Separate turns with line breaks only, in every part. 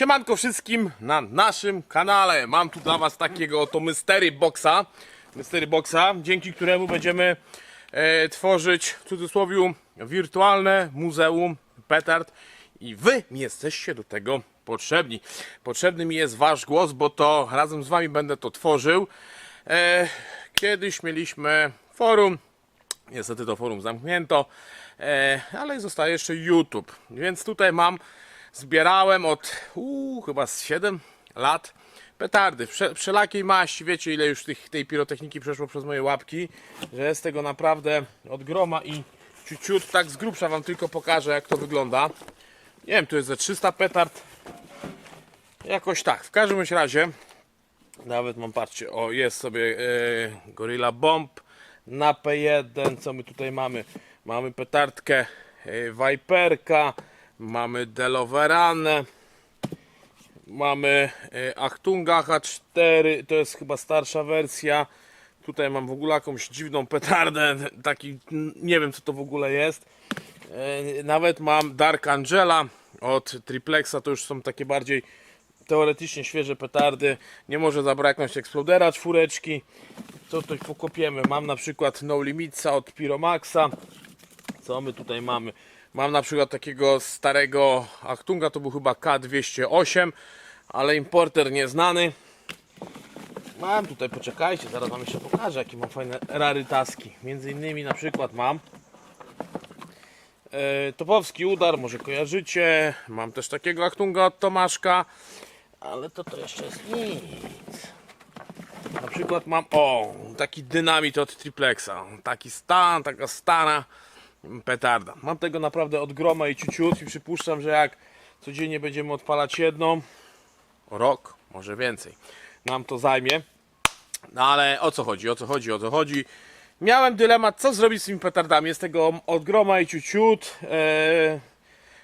Siemanko wszystkim na naszym kanale. Mam tu dla Was takiego oto Mystery Boxa, Mystery Boxa, dzięki któremu będziemy e, tworzyć w cudzysłowie wirtualne muzeum petard i Wy jesteście do tego potrzebni. Potrzebny mi jest Wasz głos, bo to razem z Wami będę to tworzył. E, kiedyś mieliśmy forum, Niestety to forum zamknięto, e, ale zostaje jeszcze YouTube. Więc tutaj mam, zbierałem od uu, chyba z 7 lat petardy wszelakiej maści. Wiecie ile już tych, tej pirotechniki przeszło przez moje łapki, że jest tego naprawdę od groma i ciut, tak z grubsza wam tylko pokażę jak to wygląda. Nie wiem, tu jest ze 300 petard. Jakoś tak. W każdym razie nawet mam, patrzcie, o jest sobie e, Gorilla Bomb na P1. Co my tutaj mamy? Mamy petardkę e, Viperka, mamy Deloveranę, mamy e, Achtunga H4, to jest chyba starsza wersja. Tutaj mam w ogóle jakąś dziwną petardę, taki nie wiem co to w ogóle jest. E, Nawet mam Dark Angela od Triplexa, to już są takie bardziej teoretycznie świeże petardy. Nie może zabraknąć eksplodera czwóreczki. Co tutaj pokopiemy? Mam na przykład No Limitsa od Pyromaxa. Co my tutaj mamy? Mam na przykład takiego starego Achtunga, to był chyba K208, ale importer nieznany. Mam tutaj, poczekajcie, zaraz wam jeszcze pokażę, jakie mam fajne rarytaski. Między innymi na przykład mam e, Topowski Udar, może kojarzycie. Mam też takiego Achtunga od Tomaszka, ale to to jeszcze jest nic. Na przykład mam, o, taki dynamit od Triplexa. Taki stan, taka stara petarda. Mam tego naprawdę od groma i ciuciut i przypuszczam, że jak codziennie będziemy odpalać jedną, rok, może więcej, nam to zajmie. No ale o co chodzi, o co chodzi, o co chodzi. Miałem dylemat, co zrobić z tymi petardami. Jest tego od groma i ciuciut. E,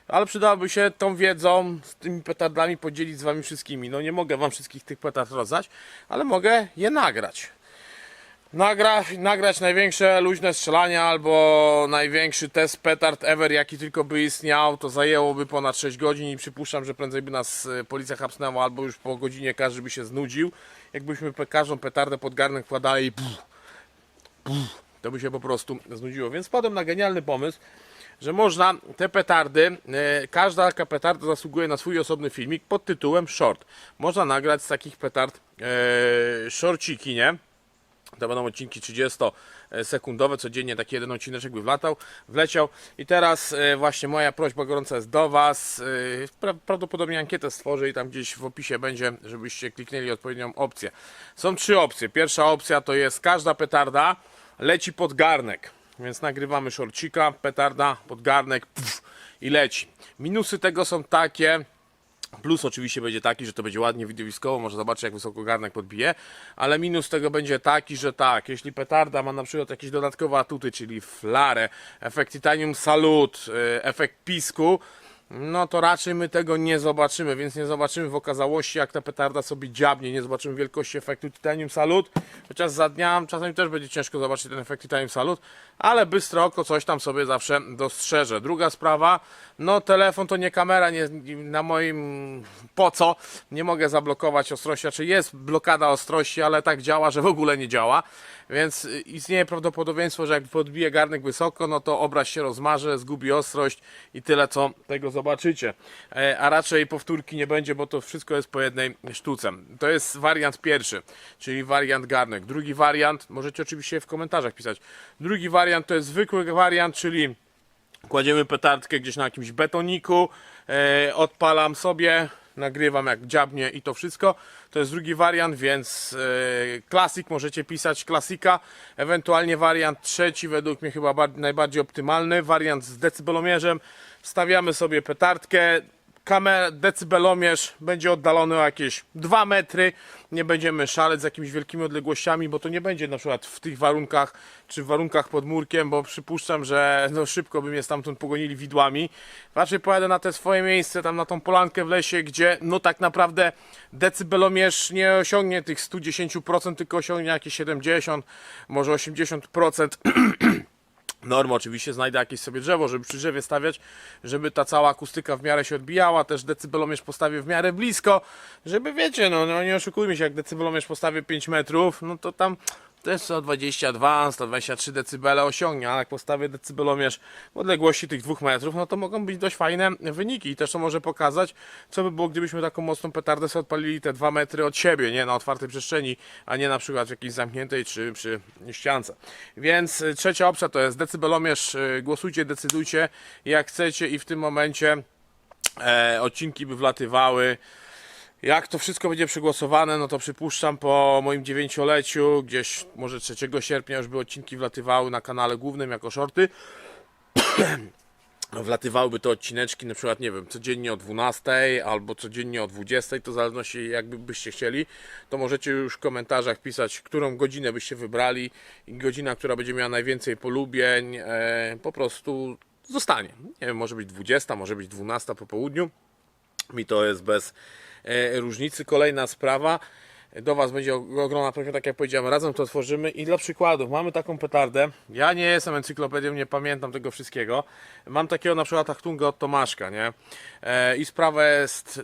ale przydałoby się tą wiedzą z tymi petardami podzielić z wami wszystkimi. No nie mogę wam wszystkich tych petard rozdać, ale mogę je nagrać. Nagra, nagrać największe luźne strzelania albo największy test petard ever jaki tylko by istniał, to zajęłoby ponad 6 godzin i przypuszczam, że prędzej by nas e, policja hapsnęła albo już po godzinie każdy by się znudził. Jakbyśmy każdą petardę pod garnek wkładali i to by się po prostu znudziło. Więc wpadłem na genialny pomysł, że można te petardy, e, każda taka petarda zasługuje na swój osobny filmik pod tytułem short. Można nagrać z takich petard e, shorciki, nie? To będą odcinki 30-sekundowe, codziennie taki jeden odcineczek by wlatał, wleciał. I teraz e, właśnie moja prośba gorąca jest do Was. E, pra- Prawdopodobnie ankietę stworzę i tam gdzieś w opisie będzie, żebyście kliknęli odpowiednią opcję. Są trzy opcje. Pierwsza opcja to jest każda petarda leci pod garnek. Więc nagrywamy shortcika, petarda, pod garnek puf, i leci. Minusy tego są takie, Plus oczywiście będzie taki, że to będzie ładnie widowiskowo, może zobaczyć jak wysoko garnek podbije, ale minus tego będzie taki, że tak, jeśli petarda ma na przykład jakieś dodatkowe atuty, czyli flarę, efekt titanium salut, y, efekt pisku, no to raczej my tego nie zobaczymy, więc nie zobaczymy w okazałości jak ta petarda sobie dziabnie, nie zobaczymy wielkości efektu titanium salut, chociaż za dnia czasami też będzie ciężko zobaczyć ten efekt titanium salut, ale bystre oko coś tam sobie zawsze dostrzeże. Druga sprawa, no telefon to nie kamera, nie, na moim po co, nie mogę zablokować ostrości, czy jest blokada ostrości, ale tak działa, że w ogóle nie działa, więc istnieje prawdopodobieństwo, że jak podbije garnek wysoko, no to obraz się rozmarze, zgubi ostrość i tyle co tego zobaczycie. E, A raczej powtórki nie będzie, bo to wszystko jest po jednej sztuce. To jest wariant pierwszy, czyli wariant garnek. Drugi wariant, możecie oczywiście w komentarzach pisać. Drugi wariant to jest zwykły wariant, czyli kładziemy petardkę gdzieś na jakimś betoniku, e, odpalam sobie, nagrywam jak dziabnie i to wszystko. To jest drugi wariant, więc e, klasik możecie pisać klasika, ewentualnie wariant trzeci, według mnie chyba bar- najbardziej optymalny, wariant z decybelomierzem. Stawiamy sobie petardkę, kamer, decybelomierz będzie oddalony o jakieś 2 metry. Nie będziemy szaleć z jakimiś wielkimi odległościami, bo to nie będzie na przykład w tych warunkach, czy w warunkach pod murkiem, bo przypuszczam, że no szybko by mnie stamtąd pogonili widłami. Raczej pojadę na te swoje miejsce, tam na tą polankę w lesie, gdzie no tak naprawdę decybelomierz nie osiągnie tych 110%, tylko osiągnie jakieś 70, może 80%. normy oczywiście znajdę jakieś sobie drzewo, żeby przy drzewie stawiać, żeby ta cała akustyka w miarę się odbijała, też decybelomierz postawię w miarę blisko, żeby wiecie, no, no nie oszukujmy się, jak decybelomierz postawię 5 metrów, no to tam też 122, 123 decybele osiągnie, a jak postawię decybelomierz w odległości tych 2 metrów, no to mogą być dość fajne wyniki i też to może pokazać, co by było, gdybyśmy taką mocną petardę sobie odpalili te 2 metry od siebie, nie na otwartej przestrzeni, a nie na przykład w jakiejś zamkniętej czy przy ściance. Więc y, trzecia opcja to jest decybelomierz, y, głosujcie, decydujcie jak chcecie i w tym momencie e, odcinki by wlatywały. Jak to wszystko będzie przegłosowane, no to przypuszczam po moim dziewięcioleciu, gdzieś może 3 sierpnia już by odcinki wlatywały na kanale głównym jako shorty. Wlatywałyby to odcineczki na przykład, nie wiem, codziennie o 12 albo codziennie o 20, to w zależności jakby byście chcieli, to możecie już w komentarzach pisać, którą godzinę byście wybrali i godzina, która będzie miała najwięcej polubień, e, po prostu zostanie. Nie wiem, może być 20, może być 12 po południu. Mi to jest bez e, różnicy. Kolejna sprawa. Do Was będzie ogromna prośba, tak jak powiedziałem, razem to tworzymy i dla przykładów mamy taką petardę. Ja nie jestem encyklopedią, nie pamiętam tego wszystkiego. Mam takiego na przykład Achtunga od Tomaszka, nie? E, I sprawa jest.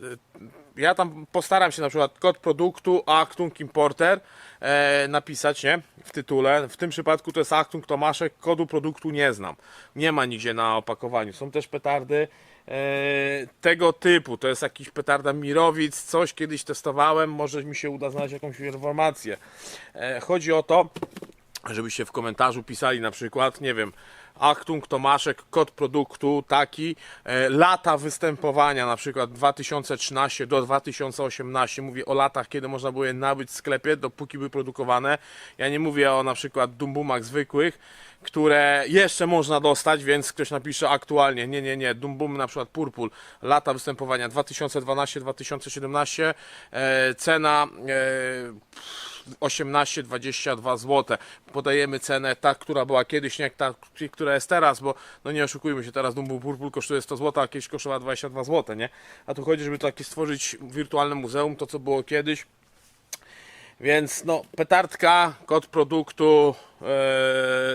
Ja tam postaram się na przykład kod produktu Achtung Importer e, napisać, nie? W tytule. W tym przypadku to jest Achtung Tomaszek, kodu produktu nie znam. Nie ma nigdzie na opakowaniu. Są też petardy e, tego typu. To jest jakiś petarda Mirowic, coś kiedyś testowałem, może mi się uda znaleźć jakąś informację. E, chodzi o to, żebyście w komentarzu pisali na przykład, nie wiem, Achtung Tomaszek, kod produktu taki, e, lata występowania na przykład 2013 do 2018, mówię o latach, kiedy można było je nabyć w sklepie, dopóki były produkowane. Ja nie mówię o na przykład Dumbumach zwykłych, które jeszcze można dostać, więc ktoś napisze aktualnie, nie, nie, nie, Dumbum na przykład Purple, lata występowania 2012-2017, e, cena e, 18-22 zł. Podajemy cenę tak, która była kiedyś, nie ta, która jest teraz, bo no nie oszukujmy się, teraz Dumbo Purple kosztuje 100 zł, a kiedyś kosztowała 22 zł, nie? A tu chodzi, żeby takie stworzyć wirtualne muzeum, to co było kiedyś. Więc no, petardka, kod produktu,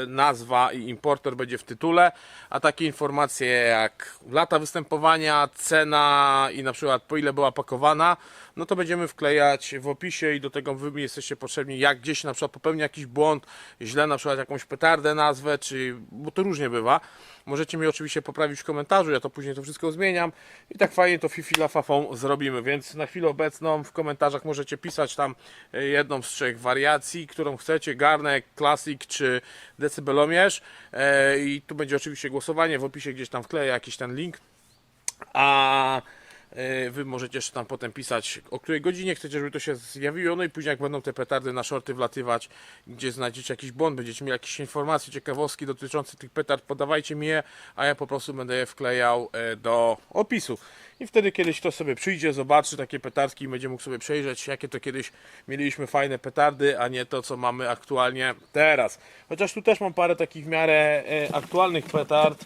nazwa i importer będzie w tytule, a takie informacje jak lata występowania, cena i na przykład po ile była pakowana, no to będziemy wklejać w opisie i do tego wy jesteście potrzebni, jak gdzieś na przykład popełni jakiś błąd, źle na przykład jakąś petardę nazwę, czy, bo to różnie bywa. Możecie mi oczywiście poprawić w komentarzu, ja to później to wszystko zmieniam i tak fajnie to fifi la fafą zrobimy, więc na chwilę obecną w komentarzach możecie pisać tam e, jedną z trzech wariacji, którą chcecie, garnek, czy decybelomierz E, i tu będzie oczywiście głosowanie, w opisie gdzieś tam wkleję jakiś ten link, a Wy możecie jeszcze tam potem pisać, o której godzinie chcecie, żeby to się zjawiło. No i później, jak będą te petardy na shorty wlatywać, gdzie znajdziecie jakiś błąd, będziecie mieli jakieś informacje, ciekawostki dotyczące tych petard, podawajcie mi je, a ja po prostu będę je wklejał e, do opisu. I wtedy kiedyś ktoś sobie przyjdzie, zobaczy takie petardki i będzie mógł sobie przejrzeć, jakie to kiedyś mieliśmy fajne petardy, a nie to, co mamy aktualnie teraz. Chociaż tu też mam parę takich w miarę e, aktualnych petard.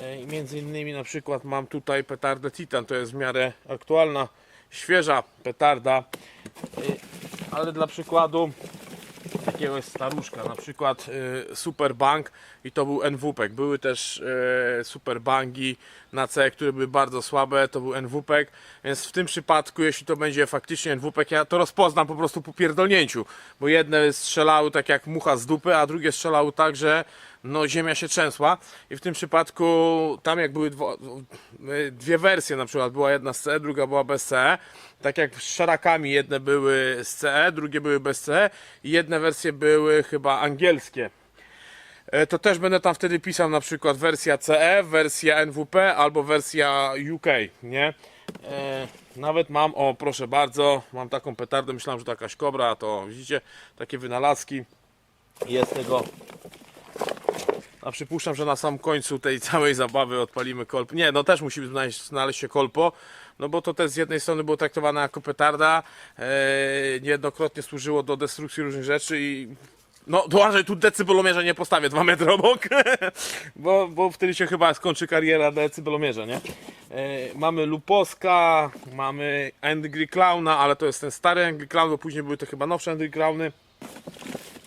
E, Między innymi na przykład mam tutaj petardę Titan, to jest w miarę aktualna, świeża petarda, E, ale dla przykładu takiego jest staruszka, na przykład y, Superbank i to był NWPEK. Były też Superbangi na C, które były bardzo słabe, to był NWPEK, więc w tym przypadku, jeśli to będzie faktycznie NWPEK, ja to rozpoznam po prostu po pierdolnięciu, bo jedne strzelały tak jak mucha z dupy, a drugie strzelały tak, że no ziemia się trzęsła i w tym przypadku tam jak były dwo, dwie wersje na przykład, była jedna z CE, druga była bez CE, tak jak z szarakami jedne były z CE, drugie były bez CE i jedne wersje były chyba angielskie. E, To też będę tam wtedy pisał na przykład wersja CE, wersja NWP albo wersja UK, nie? E, nawet mam, o proszę bardzo, mam taką petardę, myślałem, że to jakaś kobra, to widzicie, takie wynalazki. Jest tego a przypuszczam, że na sam końcu tej całej zabawy odpalimy kolpo. Nie, no też musimy znaleźć, znaleźć się kolpo, no bo to też z jednej strony było traktowane jako petarda, e, niejednokrotnie służyło do destrukcji różnych rzeczy i no, dołażę tu decybelomierza nie postawię dwa metry obok, bo, bo wtedy się chyba skończy kariera decybelomierza, nie? E, mamy Luposka, mamy Angry Clowna, ale to jest ten stary Angry Clown, bo później były to chyba nowsze Angry Clowny.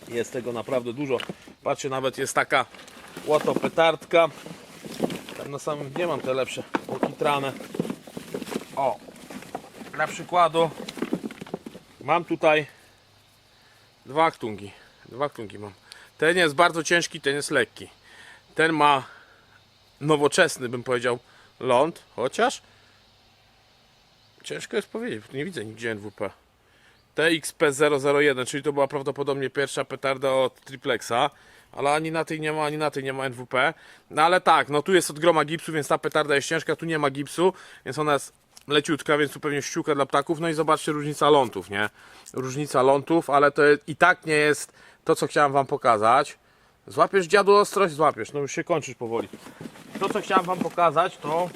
Jest tego naprawdę dużo. Patrzcie, nawet jest taka Łoto petardka. Tam na samym dnie mam te lepsze pokitrane. O, dla przykładu mam tutaj dwa aktungi. Dwa aktungi mam. Ten jest bardzo ciężki, ten jest lekki. Ten ma nowoczesny, bym powiedział, ląd, chociaż ciężko jest powiedzieć, nie widzę nigdzie NWP. TXP001, czyli to była prawdopodobnie pierwsza petarda od triplexa, ale ani na tej nie ma, ani na tej nie ma NWP. No ale tak, no tu jest od groma gipsu, więc ta petarda jest ciężka, tu nie ma gipsu, więc ona jest leciutka, więc tu pewnie ściółka dla ptaków. No i zobaczcie różnica lądów, nie? Różnica lądów, ale to i tak nie jest to, co chciałem wam pokazać. Złapiesz dziadu ostrość? Złapiesz, no już się kończysz powoli. To, co chciałem wam pokazać, to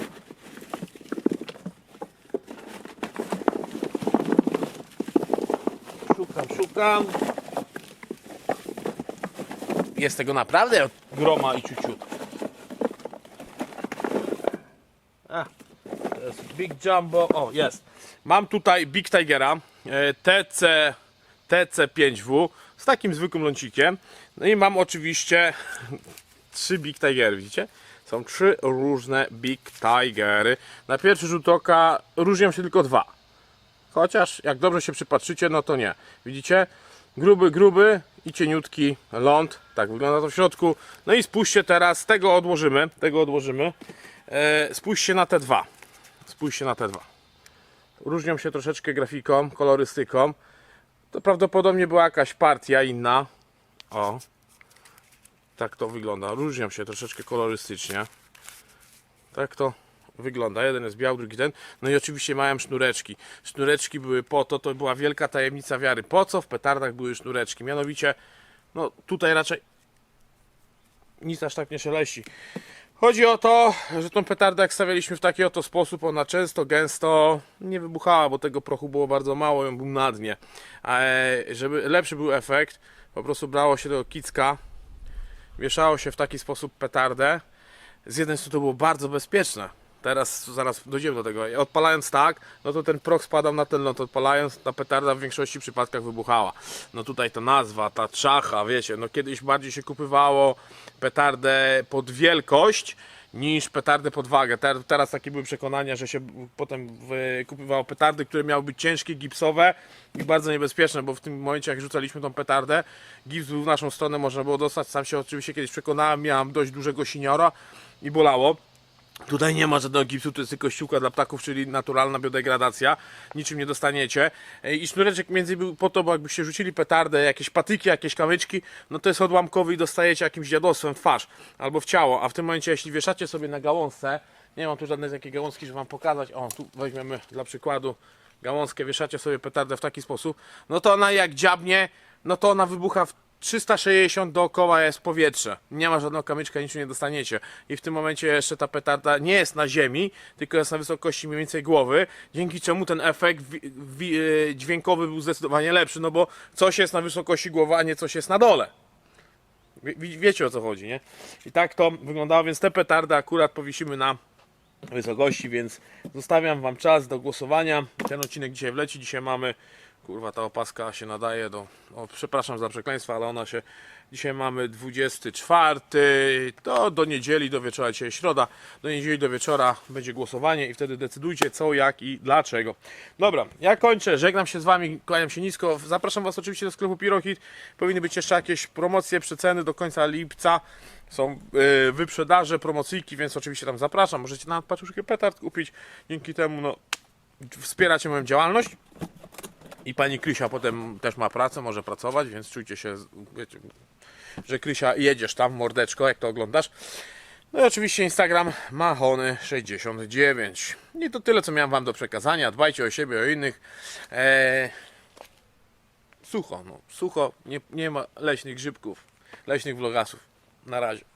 Szukam, szukam. Jest tego naprawdę od groma i ciuciut. A, to jest Big Jumbo. O, jest. Mam tutaj Big Tigera e, TC, TC5W z takim zwykłym lącikiem. No i mam oczywiście trzy Big Tigery, widzicie? Są trzy różne Big Tigery. Na pierwszy rzut oka różnią się tylko dwa. Chociaż jak dobrze się przypatrzycie, no to nie. Widzicie? Gruby, gruby i cieniutki ląd. Tak wygląda to w środku. No i spójrzcie teraz, tego odłożymy. Tego odłożymy. E, spójrzcie na te dwa. Spójrzcie na te dwa. Różnią się troszeczkę grafiką, kolorystyką. To prawdopodobnie była jakaś partia inna. O. Tak to wygląda. Różnią się troszeczkę kolorystycznie. Tak to wygląda. Jeden jest biały, drugi ten. No i oczywiście mają sznureczki. Sznureczki były po to, to była wielka tajemnica wiary. Po co w petardach były sznureczki? Mianowicie, no tutaj raczej nic aż tak nie szeleści. Chodzi o to, że tą petardę jak stawialiśmy w taki oto sposób, ona często, gęsto nie wybuchała, bo tego prochu było bardzo mało, ją był na dnie. E, żeby lepszy był efekt, po prostu brało się do kicka, wieszało się w taki sposób petardę. Z jednej strony to było bardzo bezpieczne. Teraz zaraz dojdziemy do tego. Odpalając tak, no to ten proch spadał na ten ląd. Odpalając ta petarda w większości przypadkach wybuchała. No tutaj ta nazwa, ta trzacha, wiecie, no kiedyś bardziej się kupywało petardę pod wielkość niż petardę pod wagę. Ter- Teraz takie były przekonania, że się potem kupywało petardy, które miały być ciężkie, gipsowe i bardzo niebezpieczne, bo w tym momencie jak rzucaliśmy tą petardę, gips był w naszą stronę, można było dostać. Sam się oczywiście kiedyś przekonałem, miałem dość dużego siniora i bolało. Tutaj nie ma żadnego gipsu, to jest tylko ściółka dla ptaków, czyli naturalna biodegradacja. Niczym nie dostaniecie. E, I sznureczek między był po to, bo jakbyście rzucili petardę, jakieś patyki, jakieś kamyczki, no to jest odłamkowy i dostajecie jakimś dziadostwem w twarz albo w ciało. A w tym momencie, jeśli wieszacie sobie na gałązce, nie mam tu żadnej takiej gałązki, żeby wam pokazać. O, tu weźmiemy dla przykładu gałązkę, wieszacie sobie petardę w taki sposób, no to ona jak dziabnie, no to ona wybucha w 360 dookoła jest powietrze. Nie ma żadnego kamyczka, nic nie dostaniecie. I w tym momencie jeszcze ta petarda nie jest na ziemi, tylko jest na wysokości mniej więcej głowy, dzięki czemu ten efekt e, dźwiękowy był zdecydowanie lepszy, no bo coś jest na wysokości głowy, a nie coś jest na dole. Wie- wiecie o co chodzi, nie? I tak to wyglądało, więc te petardy akurat powiesimy na wysokości, więc zostawiam Wam czas do głosowania. Ten odcinek dzisiaj wleci. Dzisiaj mamy, kurwa, ta opaska się nadaje do. O, przepraszam za przekleństwo, ale ona się. Dzisiaj mamy 24. To do niedzieli, do wieczora, dzisiaj środa. Do niedzieli, do wieczora będzie głosowanie i wtedy decydujcie co, jak i dlaczego. Dobra, ja kończę. Żegnam się z Wami, kłaniam się nisko. Zapraszam Was oczywiście do sklepu Pirohit. Powinny być jeszcze jakieś promocje, przeceny do końca lipca. Są yy, wyprzedaże, promocyjki, więc oczywiście tam zapraszam. Możecie nawet paczuszkę petard kupić. Dzięki temu no, wspieracie moją działalność. I pani Krysia potem też ma pracę, może pracować, więc czujcie się, wiecie, że Krysia jedziesz tam, mordeczko, jak to oglądasz. No i oczywiście Instagram Mahony69. I to tyle, co miałem Wam do przekazania. Dbajcie o siebie, o innych. Eee, sucho, no, sucho, nie, nie ma leśnych grzybków, leśnych vlogasów. Na razie.